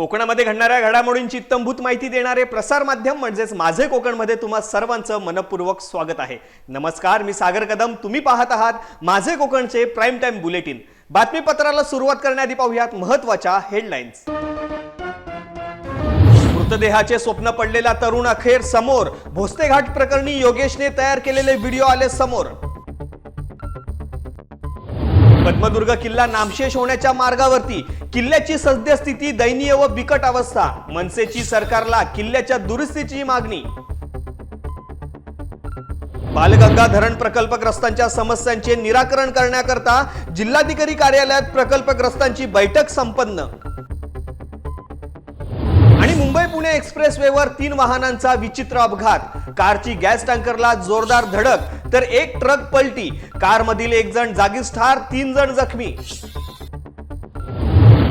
कोकणामध्ये घडणाऱ्या घडामोडींची इत्तमभूत माहिती देणारे प्रसार माध्यम म्हणजेच माझे कोकणमध्ये तुम्हा सर्वांचं मनपूर्वक स्वागत आहे. नमस्कार मी सागर कदम. तुम्ही पाहत आहात माझे कोकणचे प्राईम टाइम बुलेटिन. बातमीपत्राला सुरुवात करण्याआधी पाहूयात महत्त्वाच्या हेडलाईन्स मृतदेहाचे स्वप्न पडलेला तरुण अखेर समोर. भोसते घाट प्रकरणी योगेशने तयार केलेले व्हिडिओ आले समोर. पद्मदुर्ग किल्ला नामशेष होण्याच्या मार्गावरती किल्ल्याची सद्यस्थिती दयनीय व बिकट अवस्था. मनसेची सरकारला किल्ल्याच्या दुरुस्तीची मागणी. बालगंगा धरण प्रकल्पग्रस्तांच्या समस्यांचे निराकरण करण्याकरता जिल्हाधिकारी कार्यालयात प्रकल्पग्रस्तांची बैठक संपन्न. मुंबई पुणे एक्सप्रेसवेवर तीन वाहनांचा विचित्र अपघात. कारची गॅस टँकरला जोरदार धडक तर एक ट्रक पलटी. कारमधील एक जण जागीच ठार तीन जण जखमी.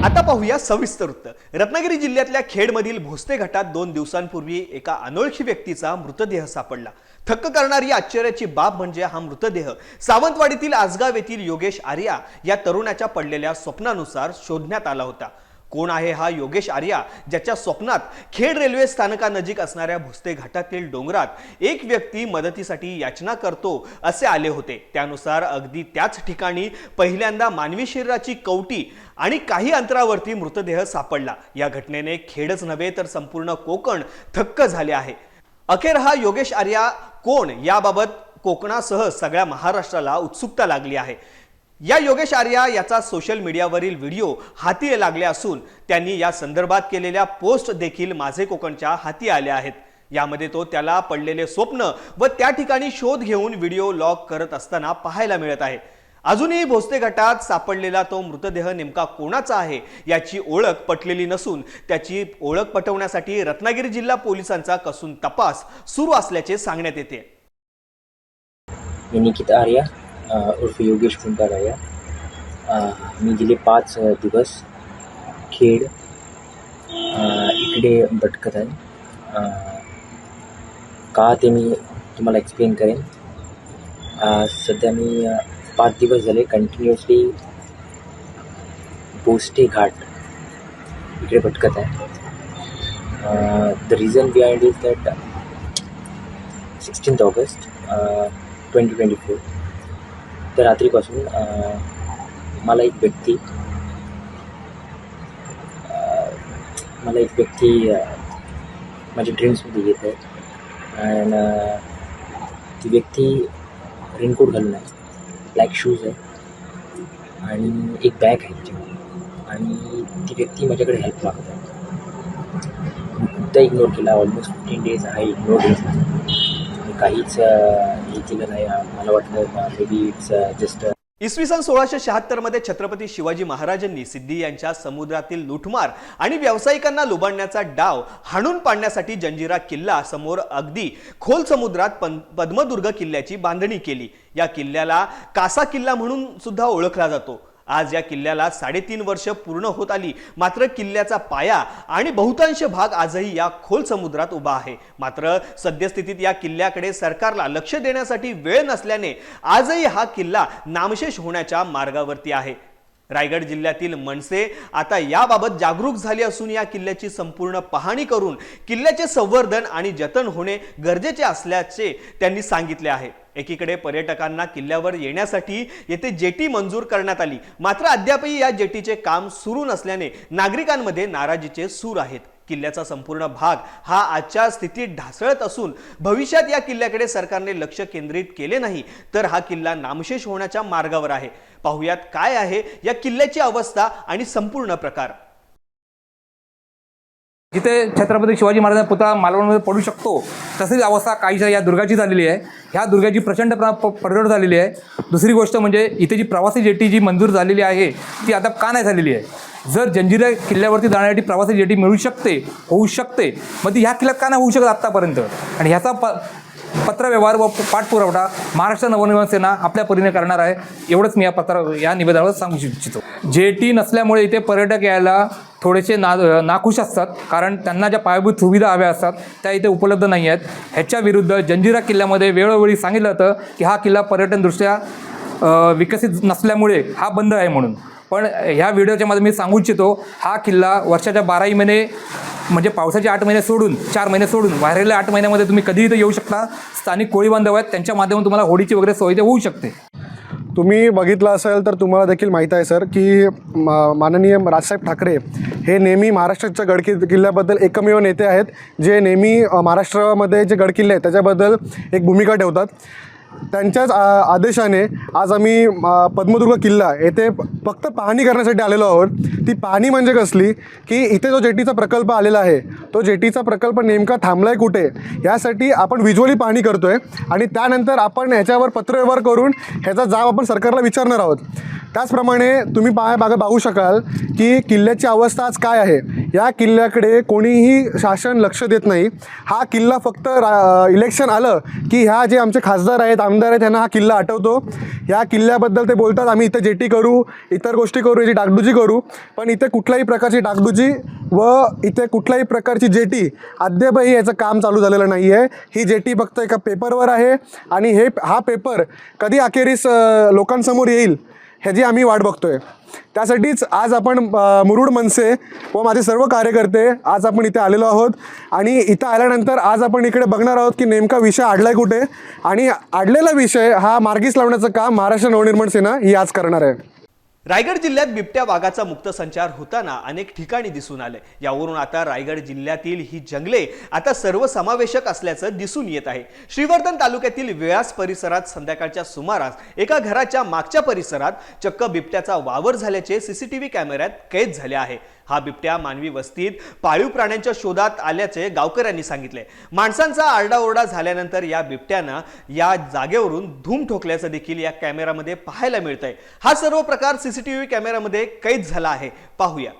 आता पाहूया सविस्तर वृत्त. रत्नागिरी जिल्ह्यातल्या खेडमधील भोसते घाटात दोन दिवसांपूर्वी एका अनोळखी व्यक्तीचा मृतदेह सापडला. थक्क करणारी आश्चर्याची बाब म्हणजे हा मृतदेह. सावंतवाडीतील आसगाव येथील योगेश आर्या या तरुणाच्या पडलेल्या स्वप्नानुसार शोधण्यात आला होता. कोण आहे हा योगेश आर्या ज्याच्या स्वप्नात खेड रेल्वे स्थानकानजीक असणाऱ्या भुस्ते घाटातील डोंगरात एक व्यक्ती मदतीसाठी याचना करतो असे आले होते. त्यानुसार अगदी त्याच ठिकाणी पहिल्यांदा मानवी शरीराची कवटी आणि काही अंतरावरती मृतदेह सापडला. या घटनेने खेडच नव्हे तर संपूर्ण कोकण थक्क झाले आहे. अखेर हा योगेश आर्या कोण? याबाबत कोकणासह सगळ्या महाराष्ट्राला उत्सुकता लागली आहे. या योगेश आर्या याचा सोशल मीडियावरील व्हिडिओ हाती लागले असून त्यांनी या संदर्भात केलेल्या पोस्ट देखील माझे कोकणच्या हाती आल्या आहेत. यामध्ये तो त्याला पडलेले स्वप्न व त्या ठिकाणी शोध घेऊन व्हिडिओ लॉग करत असताना पाहायला मिळत आहे. अजूनही भोसते गटात सापडलेला तो मृतदेह नेमका कोणाचा आहे याची ओळख पटलेली नसून त्याची ओळख पटवण्यासाठी रत्नागिरी जिल्हा पोलिसांचा कसून तपास सुरू असल्याचे सांगण्यात येते. आर्या उर्फ योगेश कुंभार राया मी गेले पाच दिवस खेड इकडे भटकत आहे का ते मी तुम्हाला एक्सप्लेन करेन. सध्या मी पाच दिवस झाले कंटिन्युअसली बोस्टे घाट इकडे भटकत आहे. The reason behind is that sixteenth August twenty twenty four तर रात्रीपासून मला एक व्यक्ती मला एक व्यक्ती माझ्या ड्रीम्समध्ये येत आहे अँड ती व्यक्ती रेनकोट घालून आहे. ब्लॅक शूज आहे. आणि एक बॅग आहे त्याच्यामध्ये आणि ती व्यक्ती माझ्याकडे हेल्प मागत आहे. मी खूपदा इग्नोर केला. ऑलमोस्ट फिफ्टीन डेज आहे इग्नोर डेज काहीच अ, नाही मला वाटलं मे बी इट्स जस्ट इसवी सन सोळाशे शहात्तरमध्ये छत्रपती शिवाजी महाराजांनी सिद्धी यांच्या समुद्रातील लुटमार आणि व्यावसायिकांना लुबाडण्याचा डाव हाणून पाडण्यासाठी जंजिरा किल्ला समोर अगदी खोल समुद्रात पद्मदुर्ग किल्ल्याची बांधणी केली. या किल्ल्याला कासा किल्ला म्हणून सुद्धा ओळखला जातो. आज या किल्ल्याला साडेतीन वर्ष पूर्ण होत आली. मात्र किल्ल्याचा पाया आणि बहुतांश भाग आजही या खोल समुद्रात उभा आहे. मात्र सद्यस्थितीत या किल्ल्याकडे सरकारला लक्ष देण्यासाठी वेळ नसल्याने आजही हा किल्ला नामशेष होण्याच्या मार्गावरती आहे. रायगड जिल्ह्यातील मनसे आता याबाबत जागरूक झाली असून या किल्ल्याची संपूर्ण पाहणी करून किल्ल्याचे संवर्धन आणि जतन होणे गरजेचे असल्याचे त्यांनी सांगितले आहे. एकीकडे पर्यटकांना किल्ल्यावर येण्यासाठी येथे जेटी मंजूर करण्यात आली. मात्र अद्यापही या जेटीचे काम सुरू नसल्याने नागरिकांमध्ये नाराजीचे सूर आहेत. किल्ल्याचा संपूर्ण भाग हा आजच्या स्थितीत ढासळत असून भविष्यात या किल्ल्याकडे सरकारने लक्ष केंद्रित केले नाही तर हा किल्ला नामशेष होण्याच्या मार्गावर आहे. पाहुयात काय आहे या किल्ल्याची अवस्था आणि संपूर्ण प्रकार. जिथे छत्रपती शिवाजी महाराजांचा पुतळा मालवणमध्ये पडू शकतो तसेच अवस्था काहीशा या दुर्गाची झालेली आहे. ह्या दुर्गाची प्रचंड प्र प- पडझड झालेली आहे. दुसरी गोष्ट म्हणजे इथे जी प्रवासी जेटी जी मंजूर झालेली आहे ती आता का नाही झालेली आहे? जर जंजिरा किल्ल्यावरती जाण्यासाठी प्रवासी जेटी मिळू शकते होऊ शकते मग ती ह्या किल्ल्यात का नाही होऊ शकत आत्तापर्यंत आणि ह्याचा प पत्रव्यवहार व पाठपुरावठा महाराष्ट्र नवनिर्माण सेना आपल्या परीने करणार आहे एवढंच मी या पत्र या निवेदनावर सांगू इच्छितो. जे टी नसल्यामुळे इथे पर्यटक यायला थोडेसे ना नाखुश असतात कारण त्यांना ज्या पायाभूत सुविधा हव्या असतात त्या इथे उपलब्ध नाही आहेत. ह्याच्या विरुद्ध जंजिरा किल्ल्यामध्ये वेळोवेळी सांगितलं होतं की हा किल्ला पर्यटनदृष्ट्या विकसित नसल्यामुळे हा बंद आहे म्हणून. पण ह्या व्हिडिओच्या मध्ये मी सांगू इच्छितो हा किल्ला वर्षाच्या बाराही महिने म्हणजे पावसाचे आठ महिने सोडून चार महिने सोडून वाहिलेल्या आठ महिन्यामध्ये तुम्ही कधीही इथं येऊ शकता. स्थानिक कोळी बांधव आहेत त्यांच्या माध्यमातून तुम्हाला होडीची वगैरे सोय होऊ शकते. तुम्ही बघितलं असेल तर तुम्हाला देखील माहीत आहे सर की माननीय राजसाहेब ठाकरे हे नेहमी महाराष्ट्राच्या गडकि किल्ल्याबद्दल एकमेव नेते आहेत जे नेहमी महाराष्ट्रामध्ये जे गडकिल्ले आहेत त्याच्याबद्दल एक भूमिका ठेवतात. त्यांच्याच आ- आदेशाने आज आम्ही पद्मदुर्ग किल्ला येथे फक्त पाहणी करण्यासाठी आलेलो आहोत. ती पाहणी म्हणजे कसली? की इथे जो जेटीचा प्रकल्प आलेला आहे तो जेटीचा प्रकल्प नेमका थांबला आहे कुठे? यासाठी आपण विज्युअली पाहणी करतो आहे आणि त्यानंतर आपण ह्याच्यावर पत्रव्यवहार करून ह्याचा जाब आपण सरकारला विचारणार आहोत. त्याचप्रमाणे तुम्ही पा बागा पाहू शकाल की किल्ल्याची अवस्था आज काय आहे? या किल्ल्याकडे कोणीही शासन लक्ष देत नाही. हा किल्ला फक्त रा इलेक्शन आलं की ह्या जे आमचे खासदार आहेत आमदार आहेत त्यांना हा किल्ला आठवतो. या किल्ल्याबद्दल ते बोलतात आम्ही इथं जेटी करू इतर गोष्टी करू याची डागडुजी करू. पण इथे कुठल्याही प्रकारची डागडुजी व इथे कुठल्याही प्रकारची जेटी अद्यापही याचं काम चालू झालेलं नाही आहे ही जेटी फक्त एका पेपरवर आहे आणि हे हा पेपर कधी अखेरीस लोकांसमोर येईल? ह्याची आम्ही वाट बघतोय. त्यासाठीच आज आपण मुरुड मनसे व माझे सर्व कार्यकर्ते आज आपण इथे आलेलो आहोत. आणि इथं आल्यानंतर आज आपण इकडे बघणार आहोत की नेमका विषय आडलाय कुठे? आणि आडलेला विषय हा मार्गीस लावण्याचं काम महाराष्ट्र नवनिर्माण सेना ही आज करणार आहे. रायगड जिल्ह्यात बिबट्या वाघाचा मुक्त संचार होताना अनेक ठिकाणी दिसून आले. यावरून आता रायगड जिल्ह्यातील ही जंगले आता सर्वसमावेशक असल्याचं दिसून येत आहे. श्रीवर्धन तालुक्यातील वेळास परिसरात संध्याकाळच्या सुमारास एका घराच्या मागच्या परिसरात चक्क बिबट्याचा वावर झाल्याचे सीसीटीव्ही कॅमेऱ्यात कैद झाले आहे. हा बिबट्या मानवी वस्तीत पाळीव प्राण्यांच्या शोधात आल्याचे गावकऱ्यांनी सांगितले. माणसांचा आरडाओरडा झाल्यानंतर या बिबट्यानं या जागेवरून धूम ठोकल्याचं देखील या कॅमेरामध्ये पाहायला मिळतंय. हा सर्व प्रकार सीसीटीव्ही कॅमेरामध्ये कैद झाला आहे. पाहूया.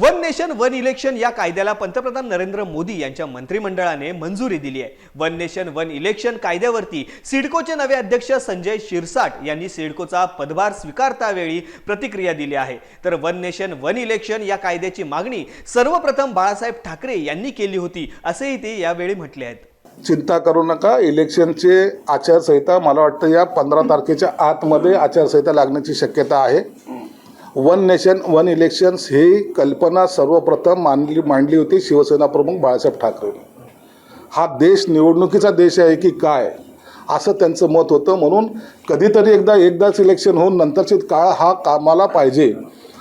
वन नेशन वन इलेक्शन या कायद्याला पंतप्रधान नरेंद्र मोदी यांच्या मंत्रिमंडळाने मंजुरी दिली आहे. वन नेशन वन इलेक्शन कायद्यावरती सिडकोचे नवे अध्यक्ष संजय शिरसाट यांनी सिडकोचा पदभार स्वीकारतावेळी प्रतिक्रिया दिली आहे. तर वन नेशन वन इलेक्शन या कायद्याची मागणी सर्वप्रथम बाळासाहेब ठाकरे यांनी केली होती असेही ते यावेळी म्हटले आहेत. चिंता करू नका इलेक्शनचे आचारसंहिता मला वाटतं या पंधरा तारखेच्या आतमध्ये आचारसंहिता लागण्याची शक्यता आहे. वन नेशन वन इलेक्शन्स ही कल्पना सर्वप्रथम मांडली मांडली होती शिवसेना प्रमुख बाळासाहेब ठाकरेंनी हा देश निवडणुकीचा देश आहे की काय? असं त्यांचं मत होतं. म्हणून कधीतरी एकदा एकदाच इलेक्शन होऊन नंतरची काळ हा कामाला पाहिजे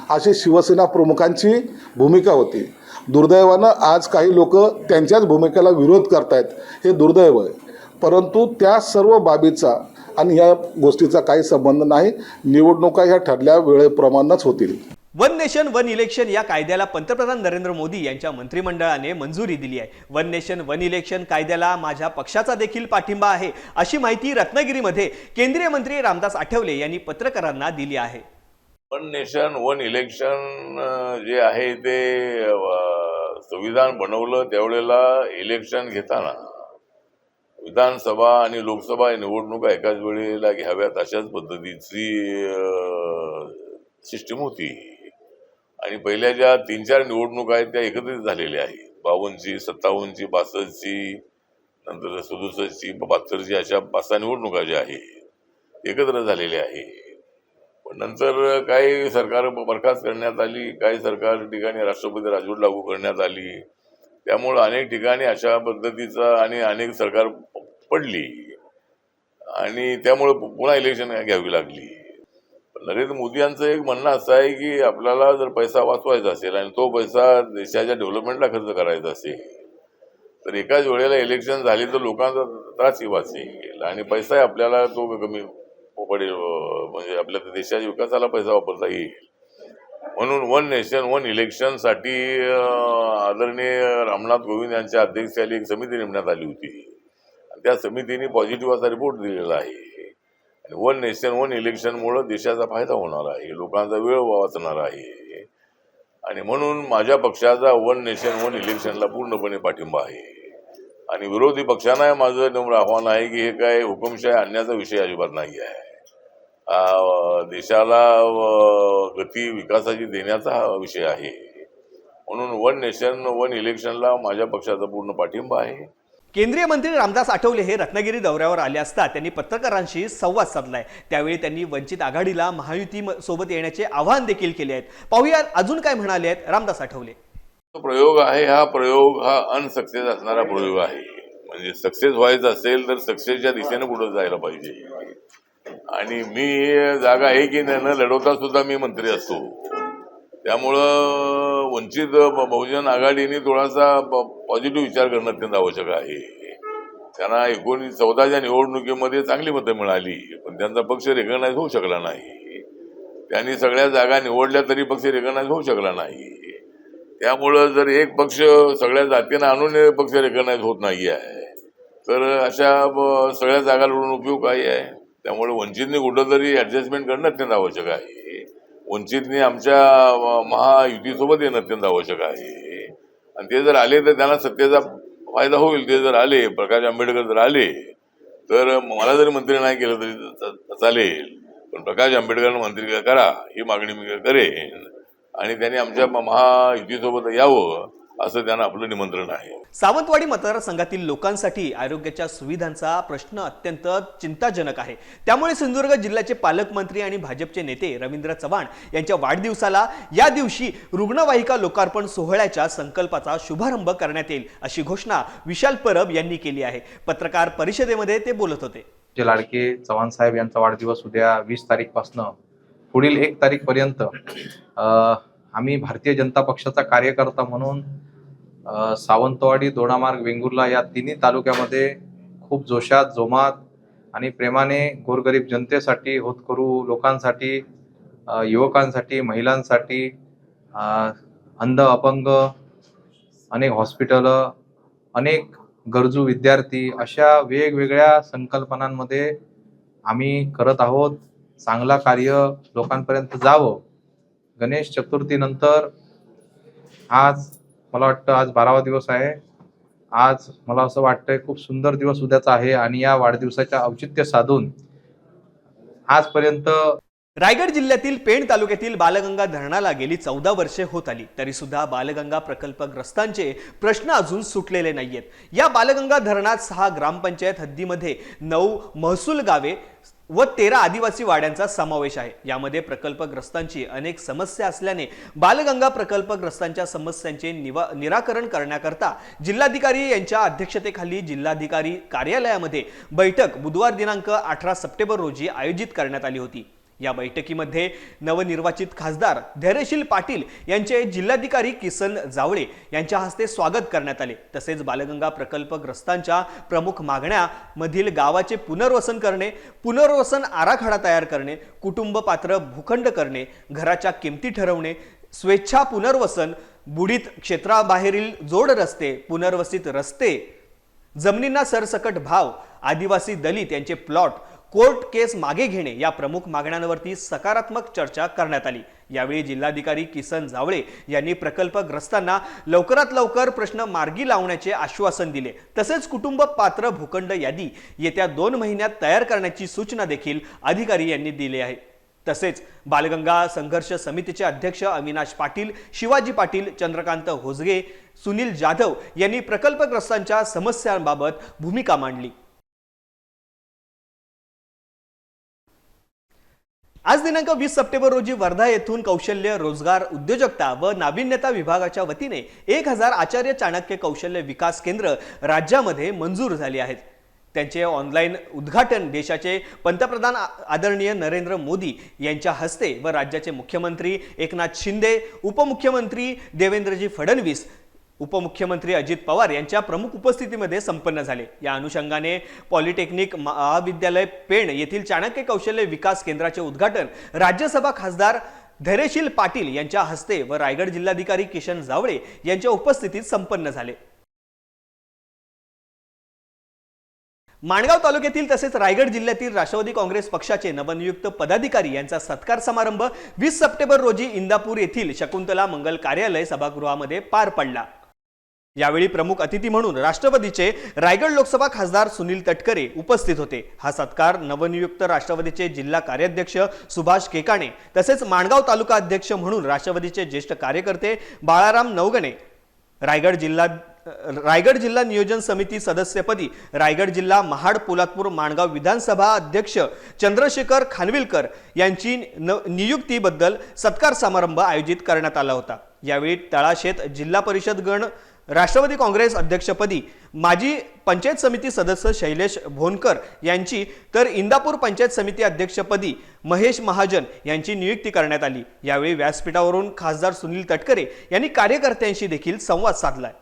अशी शिवसेना प्रमुखांची भूमिका होती. दुर्दैवानं आज काही लोक त्यांच्याच भूमिकेला विरोध करतायत. हे दुर्दैव आहे. परंतु त्या सर्व बाबीचा आणि या गोष्टीचा काही संबंध नाही. निवडणुका ह्या ठरल्या वेळेप्रमाणेच होतील. वन नेशन वन इलेक्शन या कायद्याला पंतप्रधान नरेंद्र मोदी यांच्या मंत्रिमंडळाने मंजुरी दिली आहे. वन नेशन वन इलेक्शन कायद्याला माझ्या पक्षाचा देखील पाठिंबा आहे अशी माहिती रत्नागिरीमध्ये केंद्रीय मंत्री रामदास आठवले यांनी पत्रकारांना दिली आहे. वन नेशन वन इलेक्शन जे आहे ते संविधान बनवलं त्यावेळेला इलेक्शन घेताना विधानसभा आणि लोकसभा निवडणुका एकाच वेळेला घ्याव्यात अशाच पद्धतीची सिस्टीम होती. आणि पहिल्या ज्या तीन चार निवडणुका आहेत त्या एकत्रित झालेल्या आहेत. बावन्नची सत्तावन्नची बासष्टची नंतर सदुसष्टची बहात्तरची अशा पाच सहा निवडणुका ज्या आहेत एकत्र झालेल्या आहेत. पण नंतर काही सरकार बरखास्त करण्यात आली काही सरकार ठिकाणी राष्ट्रपती राजवट लागू करण्यात आली त्यामुळं अनेक ठिकाणी अशा पद्धतीचा आणि अनेक सरकार पडली. आणि त्यामुळं पुन्हा इलेक्शन घ्यावी लागली. पण नरेंद्र मोदी यांचं एक म्हणणं असं आहे की आपल्याला जर पैसा वाचवायचा असेल आणि तो पैसा देशाच्या डेव्हलपमेंटला खर्च करायचा असेल तर एकाच वेळेला इलेक्शन झाली तर लोकांचा त्रासही वाचेल आणि पैसाही आपल्याला तो कमी पडेल म्हणजे आपल्या देशाच्या विकासाला पैसा वापरता येईल. म्हणून वन नेशन वन इलेक्शनसाठी आदरणीय रामनाथ कोविंद यांच्या अध्यक्षतेखाली एक समिती नेमण्यात आली होती. त्या समितीने पॉझिटिव्ह असा रिपोर्ट दिलेला आहे. आणि वन नेशन वन इलेक्शनमुळं देशाचा फायदा होणार आहे. लोकांचा वेळ वाचणार आहे. आणि म्हणून माझ्या पक्षाचा वन नेशन वन इलेक्शनला पूर्णपणे पाठिंबा आहे. आणि विरोधी पक्षांना माझं नम्र आव्हान आहे की हे काय हुकुमशाही आणण्याचा विषय अजिबात नाही आहे. देशाला गती विकासाची देण्याचा हा विषय आहे. म्हणून वन नेशन वन इलेक्शनला माझ्या पक्षाचा पूर्ण पाठिंबा आहे. केंद्रीय मंत्री रामदास आठवले हे रत्नागिरी दौऱ्यावर आले असता त्यांनी पत्रकारांशी संवाद साधलाय. त्यावेळी त्यांनी वंचित आघाडीला महायुती सोबत येण्याचे आवाहन देखील केले आहेत. पाहूया अजून काय म्हणाले आहेत रामदास आठवले. प्रयोग आहे हा प्रयोग हा अनसक्सेस असणारा प्रयोग आहे. म्हणजे सक्सेस व्हायचं असेल तर सक्सेसच्या दिशेने पुढे जायला पाहिजे. आणि मी जागा आहे की नाही न लढवता सुद्धा मी मंत्री असतो. त्यामुळं वंचित बहुजन आघाडीने थोडासा पॉझिटिव्ह विचार करणं अत्यंत आवश्यक आहे. त्यांना एकोणीस चौदाच्या निवडणुकीमध्ये चांगली मतं मिळाली पण त्यांचा पक्ष रेकग्नाईज होऊ शकला नाही. त्यांनी सगळ्या जागा निवडल्या तरी पक्ष रेकग्नाईज होऊ शकला नाही. त्यामुळं जर एक पक्ष सगळ्या जातींना आणून पक्ष रेकग्नाईज होत नाही आहे तर अशा सगळ्या जागा लढून उपयोग काही आहे? त्यामुळे वंचितने कुठं तरी ऍडजस्टमेंट करणं अत्यंत आवश्यक आहे. वंचितने आमच्या महायुतीसोबत येणं अत्यंत आवश्यक आहे. आणि ते जर आले तर त्यांना सत्तेचा फायदा होईल. ते जर आले प्रकाश आंबेडकर जर आले तर मला जरी मंत्री नाही केलं तरी चालेल. पण प्रकाश आंबेडकरांना मंत्री करा ही मागणी मी करेन. आणि त्यांनी आमच्या महायुतीसोबत यावं असं त्यांना आपलं निमंत्रण आहे. सावंतवाडी मतदारसंघातील लोकांसाठी आरोग्याच्या सुविधांचा प्रश्न अत्यंत चिंताजनक आहे. त्यामुळे सिंधुदुर्ग जिल्ह्याचे पालकमंत्री आणि भाजपचे नेते रवींद्र चव्हाण यांच्या वाढदिवसाला या दिवशी रुग्णवाहिका लोकार्पण सोहळ्याच्या संकल्पाचा शुभारंभ करण्यात येईल अशी घोषणा विशाल परब यांनी केली आहे. पत्रकार परिषदेमध्ये ते बोलत होते. जे लाडके चव्हाण साहेब यांचा वाढदिवस उद्या वीस तारीखपासनं पुढील एक तारीखपर्यंत अ, आम्ही भारतीय जनता पक्षाचा कार्यकर्ता म्हणून सावंतवाडी दोडामार्ग वेंगुर्ला या तिन्ही तालुक्यामध्ये खूप जोशात जोमात आणि प्रेमाने गोरगरीब जनतेसाठी होतकरू लोकांसाठी युवकांसाठी महिलांसाठी अंध अपंग अनेक हॉस्पिटलं अनेक गरजू विद्यार्थी अशा वेगवेगळ्या संकल्पनांमध्ये आम्ही करत आहोत. चांगला कार्य लोकांपर्यंत जावं. गणेश चतुर्थीनंतर आज मला वाटतं आज बारावा दिवस आहे. आज मला असं वाटतंय खूप सुंदर दिवस उद्याचा आहे आणि या वाढदिवसाच्या औचित्य साधून आजपर्यंत रायगड जिल्ह्यातील पेण तालुक्यातील बालगंगा धरणाला गेली चौदा वर्षे होत आली. तरी सुद्धा बालगंगा प्रकल्पग्रस्तांचे प्रश्न अजून सुटलेले नाहीयेत. या बालगंगा धरणात सहा ग्रामपंचायत हद्दीमध्ये नऊ महसूल गावे व तेरा आदिवासी वाड्यांचा समावेश आहे. यामध्ये प्रकल्पग्रस्तांची अनेक समस्या असल्याने बालगंगा प्रकल्पग्रस्तांच्या समस्यांचे निवा निराकरण करण्याकरता जिल्हाधिकारी यांच्या अध्यक्षतेखाली जिल्हाधिकारी कार्यालयामध्ये बैठक बुधवार दिनांक अठरा सप्टेंबर रोजी आयोजित करण्यात आली होती. या बैठकीमध्ये नवनिर्वाचित खासदार धैर्यशील पाटील यांचे जिल्हाधिकारी किसन जावळे यांच्या हस्ते स्वागत करण्यात आले. तसेच बालगंगा प्रकल्पग्रस्तांच्या प्रमुख मागण्यामधील गावाचे पुनर्वसन करणे पुनर्वसन आराखडा तयार करणे कुटुंब पात्र भूखंड करणे घराच्या किमती ठरवणे स्वेच्छा पुनर्वसन बुडीत क्षेत्राबाहेरील जोड रस्ते पुनर्वसित रस्ते जमिनींना सरसकट भाव आदिवासी दलित यांचे प्लॉट कोर्ट केस मागे घेणे या प्रमुख मागण्यांवरती सकारात्मक चर्चा करण्यात आली. यावेळी जिल्हाधिकारी किसन जावळे यांनी प्रकल्पग्रस्तांना लवकरात लवकर प्रश्न मार्गी लावण्याचे आश्वासन दिले. तसेच कुटुंब पात्र भूखंड यादी येत्या दोन महिन्यात तयार करण्याची सूचना देखील अधिकारी यांनी दिली आहे. तसेच बालगंगा संघर्ष समितीचे अध्यक्ष अविनाश पाटील शिवाजी पाटील चंद्रकांत होजगे सुनील जाधव यांनी प्रकल्पग्रस्तांच्या समस्यांबाबत भूमिका मांडली. आज दिनांक वीस सप्टेंबर रोजी वर्धा येथून कौशल्य रोजगार उद्योजकता व नाविन्यता विभागाच्या वतीने एक हजार आचार्य चाणक्य कौशल्य विकास केंद्र राज्यामध्ये मंजूर झाली आहेत. त्यांचे ऑनलाईन उद्घाटन देशाचे पंतप्रधान आदरणीय नरेंद्र मोदी यांच्या हस्ते व राज्याचे मुख्यमंत्री एकनाथ शिंदे उपमुख्यमंत्री देवेंद्रजी फडणवीस उपमुख्यमंत्री अजित पवार यांच्या प्रमुख उपस्थितीमध्ये संपन्न झाले. या अनुषंगाने पॉलिटेक्निक महाविद्यालय पेण येथील चाणक्य कौशल्य विकास केंद्राचे उद्घाटन राज्यसभा खासदार धैर्यशील पाटील यांच्या हस्ते व रायगड जिल्हाधिकारी किशन जावळे यांच्या उपस्थितीत संपन्न झाले. माणगाव तालुक्यातील तसेच रायगड जिल्ह्यातील राष्ट्रवादी काँग्रेस पक्षाचे नवनियुक्त पदाधिकारी यांचा सत्कार समारंभ वीस सप्टेंबर रोजी इंदापूर येथील शकुंतला मंगल कार्यालय सभागृहामध्ये पार पडला. यावेळी प्रमुख अतिथी म्हणून राष्ट्रवादीचे रायगड लोकसभा खासदार सुनील तटकरे उपस्थित होते. हा सत्कार नवनियुक्त राष्ट्रवादीचे जिल्हा कार्याध्यक्ष सुभाष केकाणे तसेच माणगाव तालुका अध्यक्ष म्हणून राष्ट्रवादीचे ज्येष्ठ कार्यकर्ते बाळाराम नवगणे रायगड जिल्हा रायगड जिल्हा नियोजन समिती सदस्यपदी रायगड जिल्हा महाड पोलादपूर माणगाव विधानसभा अध्यक्ष चंद्रशेखर खानविलकर यांची न नियुक्तीबद्दल सत्कार समारंभ आयोजित करण्यात आला होता. यावेळी तळाशेत जिल्हा परिषद गण राष्ट्रवादी काँग्रेस अध्यक्षपदी माजी पंचायत समिती सदस्य शैलेश भोनकर यांची तर इंदापूर पंचायत समिती अध्यक्षपदी महेश महाजन यांची नियुक्ती करण्यात आली. यावेळी व्यासपीठावरून खासदार सुनील तटकरे यांनी कार्यकर्त्यांशी देखील संवाद साधलाय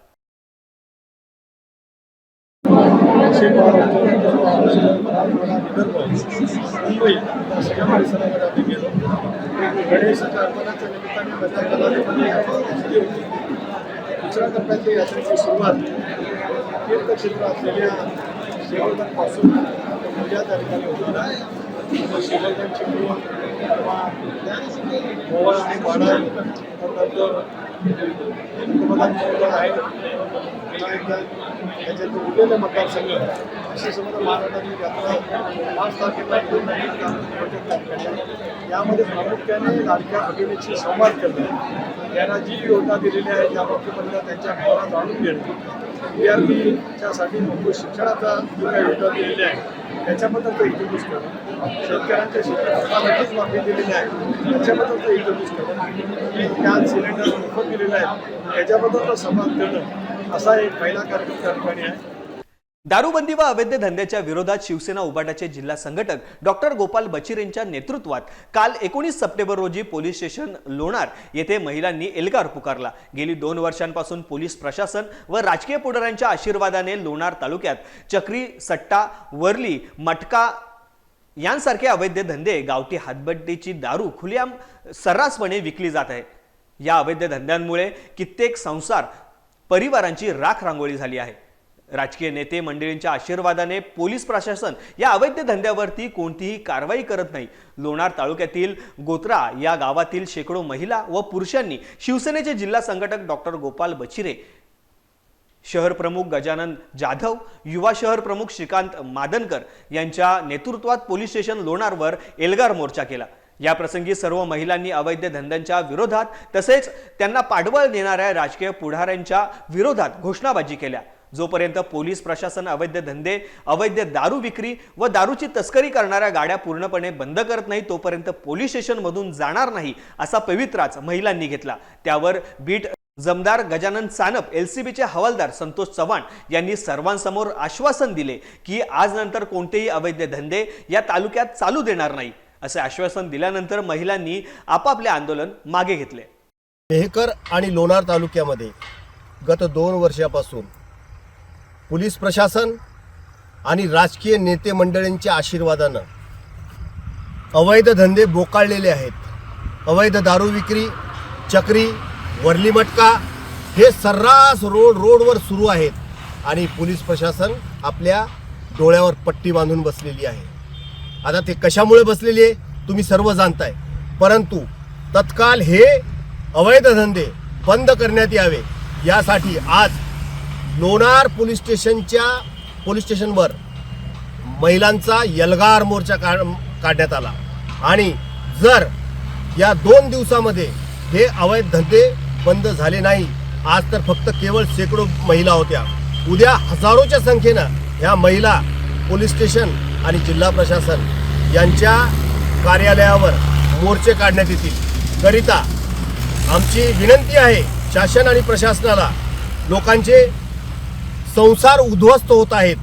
गणेशाच्या आगमनाच्या निमित्ताने मजा कलामध्ये यात्रा होती दुसऱ्या टप्प्यातली यात्रेची सुरुवात तीर्थक्षेत्र असलेल्या श्रीवर्धनपासून उद्या त्या ठिकाणी होणार आहे गोवा आणि वाडा नंतर पंतप्रधान आहे त्याच्यात उरलेले मतदारसंघ अशी समजा महाराष्ट्रातली यात्रा पाच तारखेला नवीन यामध्ये प्रामुख्याने लाडक्या भगिनीशी संवाद करणे त्यांना जी योजना दिलेली आहे त्या बाबतीमध्ये त्यांच्या भावना जाणून घेणे विद्यार्थीच्यासाठी मूलभूत शिक्षणाचा जो काही योगदान दिलेली आहे. त्याच्याबद्दल तर इंट्रोड्यूस करणं शेतकऱ्यांच्या शेतीला नक्कीच मागणी दिलेली आहे. त्याच्याबद्दल तो इंट्रोड्यूस करणं गॅस सिलेंडर मोफत दिलेलं आहे. त्याच्याबद्दल तर संवाद करणं असा एक पहिला कार्यक्रम त्या ठिकाणी आहे. दारूबंदी व अवैध धंद्याच्या विरोधात शिवसेना उबाटाचे जिल्हा संघटक डॉक्टर गोपाल बचिरेंच्या नेतृत्वात काल एकोणीस सप्टेंबर रोजी पोलीस स्टेशन लोणार येथे महिलांनी एल्गार पुकारला. गेली दोन वर्षांपासून पोलीस प्रशासन व राजकीय पुढाऱ्यांच्या आशीर्वादाने लोणार तालुक्यात चक्री सट्टा वरली मटका यांसारखे अवैध धंदे गावठी हातबट्टीची दारू खुल्या सर्रासपणे विकली जात आहे. या अवैध धंद्यांमुळे कित्येक संसार परिवारांची राख रांगोळी झाली आहे. राजकीय नेते मंडळींच्या आशीर्वादाने पोलीस प्रशासन या अवैध धंद्यावरती कोणतीही कारवाई करत नाही. लोणार तालुक्यातील गोत्रा या गावातील शेकडो महिला व पुरुषांनी शिवसेनेचे जिल्हा संघटक डॉक्टर गोपाल बचिरे शहर प्रमुख गजानन जाधव युवा शहर प्रमुख श्रीकांत मादनकर यांच्या नेतृत्वात पोलीस स्टेशन लोणारवर एल्गार मोर्चा केला. या प्रसंगी सर्व महिलांनी अवैध धंद्यांच्या विरोधात तसेच त्यांना पाठबळ देणाऱ्या राजकीय पुढाऱ्यांच्या विरोधात घोषणाबाजी केल्या. जोपर्यंत पोलीस प्रशासन अवैध धंदे अवैध दारू विक्री व दारूची तस्करी करणाऱ्या गाड्या पूर्णपणे बंद करत नाही तोपर्यंत पोलीस स्टेशनमधून जाणार नाही असा पवित्राच महिलांनी घेतला. त्यावर बीट जमदार गजानन सानप एलसीबीचे हवालदार संतोष चव्हाण यांनी सर्वांसमोर आश्वासन दिले की आज नंतर कोणतेही अवैध धंदे या तालुक्यात चालू देणार नाही. असे आश्वासन दिल्यानंतर महिलांनी आपापले आंदोलन मागे घेतले. मेहकर आणि लोणार तालुक्यामध्ये गत दोन वर्षापासून पोलीस प्रशासन आणि राजकीय नेते मंडळींच्या आशीर्वादानं अवैध धंदे बोकाळलेले आहेत. अवैध दारू विक्री चक्री वरली मटका हे सर्रास रोड रोडवर सुरू आहेत आणि पोलीस प्रशासन आपल्या डोळ्यावर पट्टी बांधून बसलेली आहे. आता ते कशामुळे बसलेली आहे तुम्ही सर्व जाणताय. परंतु तत्काल हे अवैध धंदे बंद करण्यात यावे. यासाठी आज लोणार पोलीस स्टेशनच्या पोलीस स्टेशनवर महिलांचा यलगार मोर्चा काढ काढण्यात आला. आणि जर या दोन दिवसामध्ये हे अवैध धंदे बंद झाले नाही आज तर फक्त केवळ शेकडो महिला होत्या. उद्या हजारोच्या संख्येनं ह्या महिला पोलीस स्टेशन आणि जिल्हा प्रशासन यांच्या कार्यालयावर मोर्चे काढण्यात येतील. करिता आमची विनंती आहे शासन आणि प्रशासनाला लोकांचे संसार उद्ध्वस्त होत आहेत.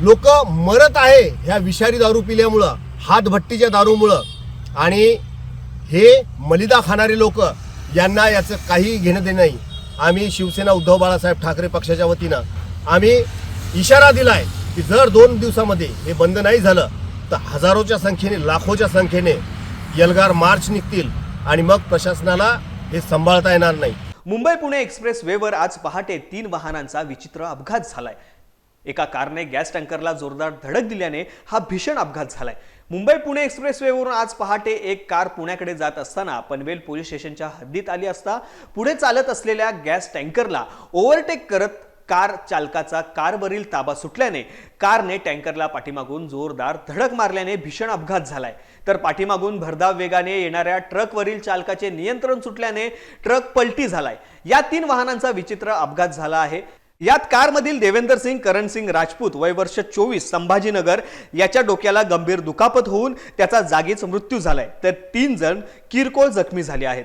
लोक मरत आहे ह्या विषारी दारू पिल्यामुळं हातभट्टीच्या दारूमुळं. आणि हे मलिदा खाणारे लोक यांना याचं काही घेणं देणं नाही. आम्ही शिवसेना उद्धव बाळासाहेब ठाकरे पक्षाच्या वतीनं आम्ही इशारा दिलाय की जर दोन दिवसामध्ये हे बंद नाही झालं तर हजारोच्या संख्येने लाखोच्या संख्येने यलगार मार्च निघतील आणि मग प्रशासनाला हे सांभाळता येणार नाही. मुंबई पुणे एक्सप्रेस वेवर आज पहाटे तीन वाहनांचा विचित्र अपघात झालाय. एका कारने गॅस टँकरला जोरदार धडक दिल्याने हा भीषण अपघात झालाय. मुंबई पुणे एक्सप्रेसवेवरून आज पहाटे एक कार पुण्याकडे जात असताना पनवेल पोलीस स्टेशनच्या हद्दीत आली असता पुढे चालत असलेल्या गॅस टँकरला ओव्हरटेक करत कार चालकाचा कारवरील ताबा सुटल्याने कारने टँकरला पाठीमागून जोरदार धडक मारल्याने भीषण अपघात झालाय. तर पाठीमागून भरधाव वेगाने येणाऱ्या ट्रकवरील चालकाचे नियंत्रण सुटल्याने ट्रक पलटी झालाय. या तीन वाहनांचा विचित्र अपघात झाला आहे. यात कारमधील देवेंदर सिंग करण सिंग राजपूत वय वर्ष चोवीस संभाजीनगर याच्या डोक्याला गंभीर दुखापत होऊन त्याचा जागीच मृत्यू झालाय. तर तीन जण किरकोळ जखमी झाले आहेत.